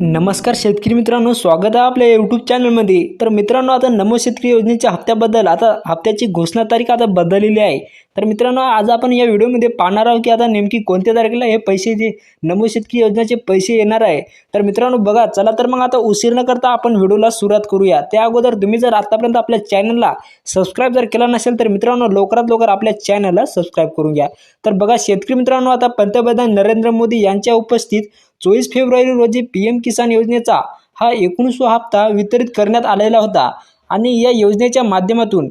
नमस्कार शेतकरी मित्रांनो स्वागत आहे आपल्या यूट्यूब चॅनलमध्ये तर मित्रांनो आता नमो शेतकरी योजनेच्या हप्त्याबद्दल आता हप्त्याची घोषणा तारीख आता बदललेली आहे. तर मित्रांनो आज आपण या व्हिडिओमध्ये पाहणार आहोत की आता नेमकी कोणत्या तारखेला हे पैसे जे नमो शेतकरी योजनेचे पैसे येणार आहे. तर मित्रांनो बघा चला तर मग आता उशीर न करता आपण व्हिडिओला सुरुवात करूया. त्या अगोदर तुम्ही जर आतापर्यंत आपल्या चॅनलला सबस्क्राईब जर केला नसेल तर मित्रांनो लवकरात लवकर आपल्या चॅनलला सबस्क्राईब करून घ्या. तर बघा शेतकरी मित्रांनो आता पंतप्रधान नरेंद्र मोदी यांच्या उपस्थित चोवीस फेब्रुवारी रोजी पी एम किसान योजनेचा हा एकोणीसवा हप्ता वितरित करण्यात आलेला होता. आणि या योजनेच्या माध्यमातून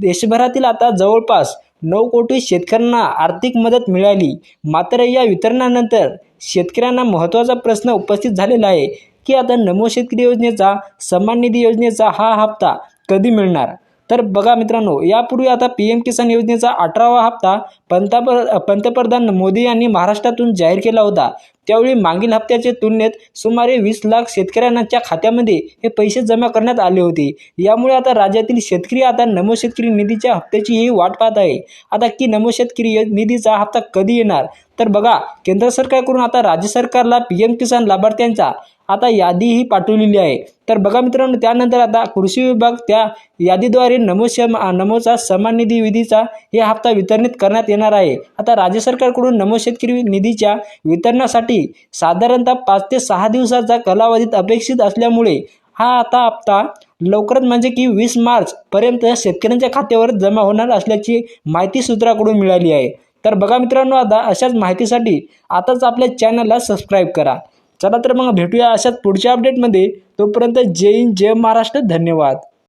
देशभरातील आता जवळपास नऊ कोटी शेतकऱ्यांना आर्थिक मदत मिळाली. मात्र या वितरणानंतर शेतकऱ्यांना महत्त्वाचा प्रश्न उपस्थित झालेला आहे की आता नमो शेतकरी योजनेचा सन्मान निधी योजनेचा हा हप्ता कधी मिळणार? तर बघा मित्रांनो यापूर्वी आता पी एम किसान योजनेचा अठरावा हप्ता पंतप्र पंतप्रधान मोदी यांनी महाराष्ट्रातून जाहीर केला होता. त्यावेळी मागील हप्त्याच्या तुलनेत सुमारे वीस लाख शेतकऱ्यांच्या खात्यामध्ये हे पैसे जमा करण्यात आले होते. यामुळे आता राज्यातील शेतकरी आता नमो शेतकरी निधीच्या हप्त्याचीही वाट पाहत आहे. आता की नमो शेतकरी निधीचा हप्ता कधी येणार? तर बघा केंद्र सरकारकडून आता राज्य सरकारला पी एम किसान लाभार्थ्यांचा आता यादीही पाठवलेली आहे. तर बघा मित्रांनो त्यानंतर आता कृषी विभाग त्या यादीद्वारे नमो शम नमोचा समान निधी विधीचा हे हप्ता वितरणित करण्यात येणार आहे. आता राज्य सरकारकडून नमो शेतकरी निधीच्या वितरणासाठी साधारणतः पाच ते सहा दिवसाचा कालावधीत अपेक्षित असल्यामुळे हा आता हप्ता लवकरच म्हणजे की वीस मार्चपर्यंत शेतकऱ्यांच्या खात्यावर जमा होणार असल्याची माहिती सूत्राकडून मिळाली आहे. तर बघा मित्रांनो आता अशाच माहितीसाठी आताच आपल्या चॅनलला सबस्क्राईब करा. चला तर मग भेटूया अशाच पुढच्या अपडेटमध्ये तोपर्यंत जय हिंद जय महाराष्ट्र. धन्यवाद.